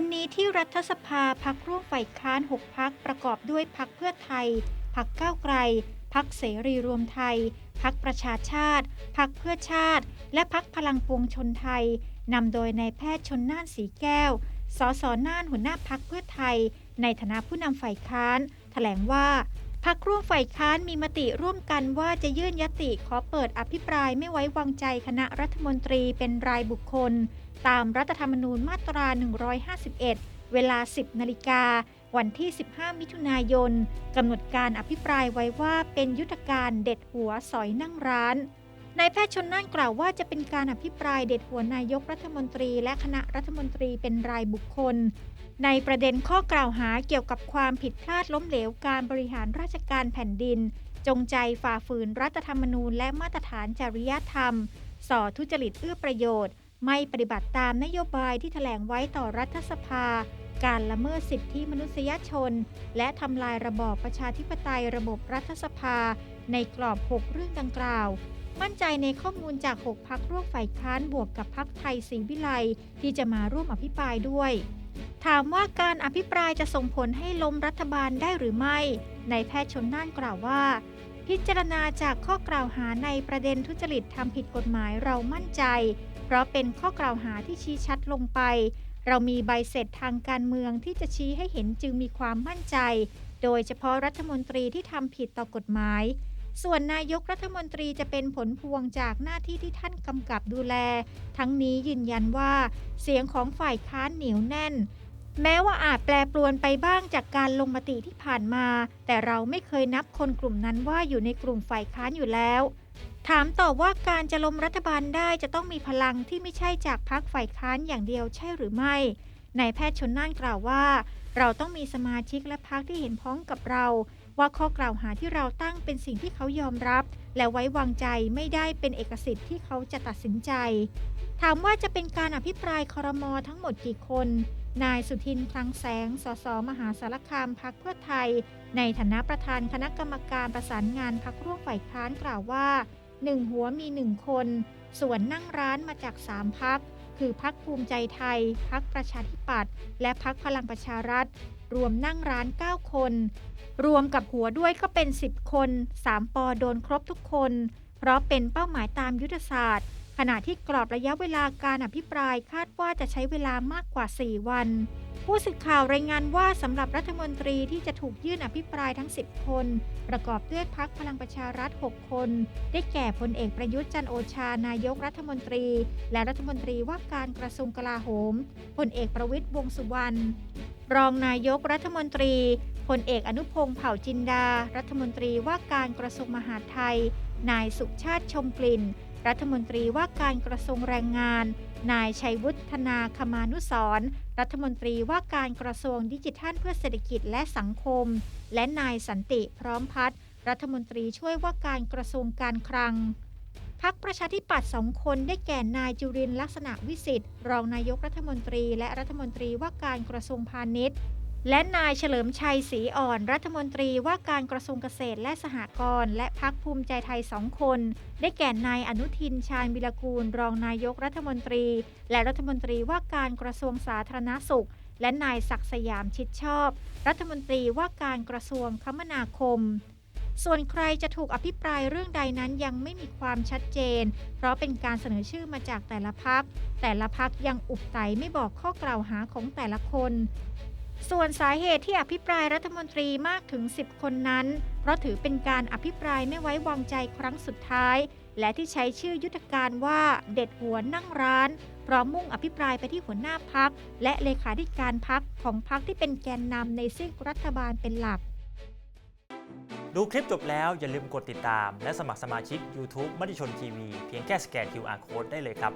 วันนี้ที่รัฐสภาพักร่วมฝ่ายค้าน 6 พักประกอบด้วยพักเพื่อไทย พักก้าวไกล พักเสรีรวมไทย พักประชาชาติ พักเพื่อชาติ และพักพลังปวงชนไทยนำโดยนายแพทย์ชนน่านสีแก้ว สสน่านหัวหน้าพักเพื่อไทย ในฐานะผู้นำฝ่ายค้าน แถลงว่า พักร่วมฝ่ายค้านมีมติร่วมกันว่าจะยื่นยติขอเปิดอภิปรายไม่ไว้วางใจคณะรัฐมนตรีเป็นรายบุคคล ตามรัฐธรรมนูญมาตรา 151 เวลา 10 นาฬิกา วันที่ 15 มิถุนายน กำหนดการอภิปรายไว้ว่าเป็นยุทธการเด็ดหัวสอยนั่งร้านนายแพทย์ชนน่านกล่าวว่าจะเป็นการอภิปรายเด็ดหัวนายกรัฐมนตรีและคณะรัฐมนตรีเป็นรายบุคคล ในประเด็นข้อกล่าวหาเกี่ยวกับความผิดพลาดล้มเหลวการบริหารราชการแผ่นดิน จงใจฝ่าฝืนรัฐธรรมนูญและมาตรฐานจริยธรรม ส่อทุจริตเอื้อประโยชน์ ไม่ปฏิบัติตามนโยบายที่แถลงไว้ต่อรัฐสภา การละเมิดสิทธิมนุษยชน และทำลายระบอบประชาธิปไตยระบบรัฐสภา ในกรอบ 6 เรื่องดังกล่าวมั่นใจในข้อมูลจาก 6 พักร่วมฝ่ายค้านบวกกับพักไทยศรีวิไลที่จะมาร่วมอภิปรายด้วย ถามว่าการอภิปรายจะส่งผลให้ล้มรัฐบาลได้หรือไม่นายแพทย์ชนน่านกล่าวว่า พิจารณาจากข้อกล่าวหาในประเด็นทุจริตทำผิดกฎหมายเรามั่นใจ เพราะเป็นข้อกล่าวหาที่ชี้ชัดลงไป เรามีใบเสร็จทางการเมืองที่จะชี้ให้เห็นจึงมีความมั่นใจ โดยเฉพาะรัฐมนตรีที่ทำผิดต่อกฎหมาย ส่วนนายกรัฐมนตรีจะเป็นผลพวงจากหน้าที่ที่ท่านกำกับดูแล ทั้งนี้ยืนยันว่า เสียงของฝ่ายค้านเหนียวแน่น แม้ว่าอาจแปรปรวนไปบ้างจากการลงมติที่ผ่านมา แต่เราไม่เคยนับคนกลุ่มนั้นว่าอยู่ในกลุ่มฝ่ายค้านอยู่แล้ว ถามต่อว่าการจะล้มรัฐบาลได้จะต้องมีพลังที่ไม่ใช่จากพรรคฝ่ายค้านอย่างเดียวใช่หรือไม่นายแพทย์ชนน่านกล่าวว่า เราต้องมีสมาชิกและพรรคที่เห็นพ้องกับเรา ว่าข้อกล่าวหาที่เราตั้งเป็นสิ่งที่เขายอมรับ และไว้วางใจไม่ได้เป็นเอกสิทธิ์ที่เขาจะตัดสินใจ ถามว่าจะเป็นการอภิปรายคอรมอทั้งหมดกี่คน นายสุทินคลังแสง สส มหาสารคามพักเพื่อไทย ในฐานะประธานคณะกรรมการประสานงานพักร่วมฝ่ายค้านกล่าวว่าหนึ่งหัวมีหนึ่งคน ส่วนนั่งร้านมาจากสามพัก คือพักภูมิใจไทย พักประชาธิปัตย์ และพักพลังประชารัฐ รวมนั่งร้าน 9 คน รวมกับหัวด้วยก็เป็น 10 คน 3 ปอโดนครบทุกคน เพราะเป็นเป้าหมายตามยุทธศาสตร์ ขณะที่กรอบระยะเวลาการอภิปรายคาดว่าจะใช้เวลามากกว่า 4 วัน ผู้สื่อข่าวรายงานว่าสำหรับรัฐมนตรีที่จะถูกยื่นอภิปรายทั้ง 10 คน ประกอบด้วยพักพลังประชารัฐ 6 คน ได้แก่พลเอกประยุทธ์จันโอชานายกรัฐมนตรี และรัฐมนตรีว่าการกระทรวงกลาโหมพลเอกประวิตยวงสุวรรณรองนายกรัฐมนตรีพลเอกอนุพงศ์เผ่าจินดา รัฐมนตรีว่าการกระทรวงมหาดไทย นายสุชาติชมกลิ่น รัฐมนตรีว่าการกระทรวงแรงงาน นายชัยวุฒนาคมานุสรรัฐมนตรีว่าการกระทรวงดิจิทัลเพื่อเศรษฐกิจและสังคม และนายสันติพร้อมพัฒน์รัฐมนตรีช่วยว่าการกระทรวงการคลังพักประชาธิปัตย์สองคนได้แก่นายจุรินลักษณะวิสิทธิ์รองนายกรัฐมนตรี และรัฐมนตรีว่าการกระทรวงพาณิชย์ และนายเฉลิมชัยศรีอ่อนรัฐมนตรีว่าการกระทรวงเกษตรและสหกรณ์และพักภูมิใจไทยสองคน ได้แก่นายอนุทินชาญวิรกูล รองนายกรัฐมนตรี และรัฐมนตรีว่าการกระทรวงสาธารณสุข และนายศักดิ์สยามชิดชอบ รัฐมนตรีว่าการกระทรวงคมนาคม ส่วนใครจะถูกอภิปรายเรื่องใดนั้นยังไม่มีความชัดเจน เพราะเป็นการเสนอชื่อมาจากแต่ละพักแต่ละพักยังอุบไตไม่บอกข้อกล่าวหาของแต่ละคน ส่วนสาเหตุที่อภิปรายรัฐมนตรีมากถึง 10 คนนั้น เพราะถือเป็นการอภิปรายไม่ไว้วางใจครั้งสุดท้าย และที่ใช้ชื่อยุทธการว่าเด็ดหัวนั่งร้าน พร้อมมุ่งอภิปรายไปที่หัวหน้าพัก และเลขาธิการพักของพักที่เป็นแกนนำในซีกรัฐบาลเป็นหลัก ดูคลิปจบแล้วอย่าลืมกดติดตาม และสมัครสมาชิก YouTube มติชนทีวีเพียงแค่สแกน QR Code ได้เลยครับ